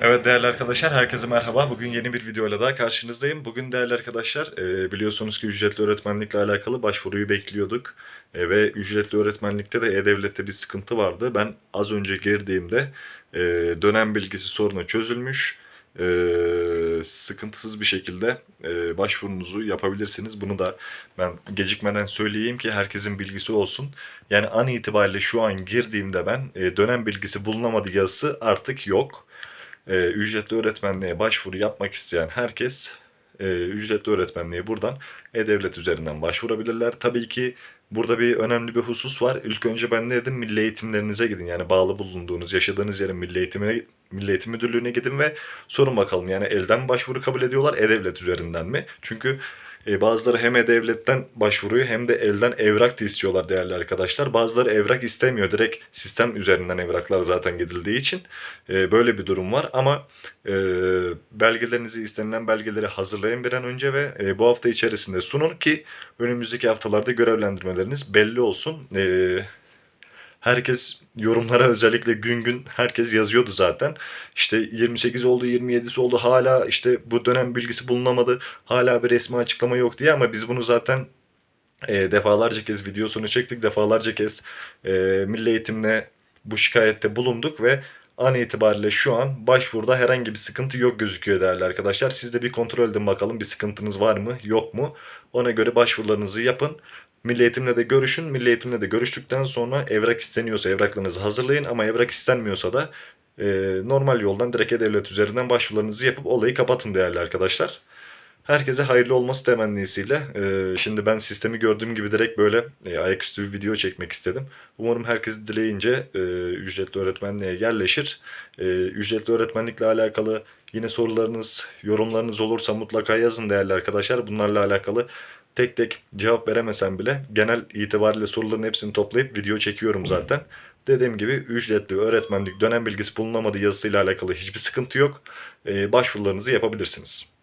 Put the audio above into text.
Evet değerli arkadaşlar herkese merhaba. Bugün yeni bir videoyla daha karşınızdayım. Bugün değerli arkadaşlar e, biliyorsunuz ki ücretli öğretmenlikle alakalı başvuruyu bekliyorduk. E, ve ücretli öğretmenlikte de E-Devlet'te bir sıkıntı vardı. Ben az önce girdiğimde e, dönem bilgisi sorunu çözülmüş. Sıkıntısız bir şekilde başvurunuzu yapabilirsiniz. Bunu da ben gecikmeden söyleyeyim ki herkesin bilgisi olsun. Yani an itibariyle şu an girdiğimde ben dönem bilgisi bulunamadı yazısı artık yok e, ücretli öğretmenliğe başvuru yapmak isteyen herkes e, ücretli öğretmenliğe buradan E-Devlet üzerinden başvurabilirler. Tabii ki burada bir önemli bir husus var. İlk önce ben ne dedim? Milli eğitimlerinize gidin. Yani bağlı bulunduğunuz, yaşadığınız yerin milli eğitimine Milli Eğitim Müdürlüğü'ne gidin ve sorun bakalım. Yani elden başvuru kabul ediyorlar, E-Devlet üzerinden mi? Çünkü e, bazıları hem E-Devlet'ten başvuruyor hem de elden evrak da istiyorlar değerli arkadaşlar. Bazıları evrak istemiyor. Direkt sistem üzerinden evraklar zaten gidildiği için e, böyle bir durum var. Ama e, belgelerinizi istenilen belgeleri hazırlayın bir an önce ve e, bu hafta içerisinde sunun ki önümüzdeki haftalarda görevlendirmeleriniz belli olsun. E, herkes yorumlara özellikle gün gün herkes yazıyordu zaten. İşte 28 oldu, 27'si oldu. Hala işte bu dönem bilgisi bulunamadı. Hala bir resmi açıklama yok diye ama biz bunu zaten e, defalarca kez videosunu çektik. Defalarca kez e, Milli Eğitim'le bu şikayette bulunduk ve an itibariyle şu an başvuruda herhangi bir sıkıntı yok gözüküyor değerli arkadaşlar. Siz de bir kontrol edin bakalım bir sıkıntınız var mı yok mu? Ona göre başvurularınızı yapın. Milli Eğitim'le de görüşün. Milli Eğitim'le de görüştükten sonra evrak isteniyorsa evraklarınızı hazırlayın ama evrak istenmiyorsa da e, normal yoldan direkt E-Devlet üzerinden başvurularınızı yapıp olayı kapatın değerli arkadaşlar. Herkese hayırlı olması temennisiyle. e, şimdi ben sistemi gördüğüm gibi direkt böyle e, ayaküstü bir video çekmek istedim. Umarım herkes dileyince e, ücretli öğretmenliğe yerleşir. E, ücretli öğretmenlikle alakalı yine sorularınız, yorumlarınız olursa mutlaka yazın değerli arkadaşlar. Bunlarla alakalı tek tek cevap veremesem bile genel itibariyle soruların hepsini toplayıp video çekiyorum zaten. Dediğim gibi ücretli öğretmenlik dönem bilgisi bulunamadığı yazısıyla alakalı hiçbir sıkıntı yok. E, başvurularınızı yapabilirsiniz.